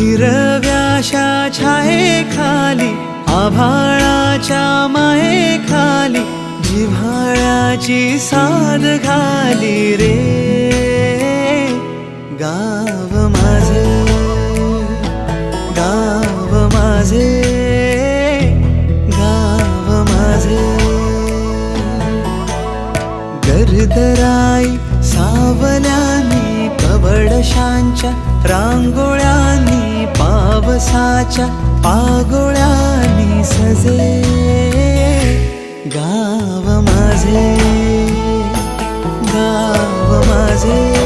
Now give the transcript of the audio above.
हिरव्याशा छाये खाली आभाळाच्या माये खाली जिव्हाळ्याची साध घाली रे. गाव माझे गाव माझे गाव माझे. गर्दराई सावल्यानी पवडशांच्या रांगोळ्या पावसाच्या पागोळ्यांनी सजे गाव माझे गाव माझे.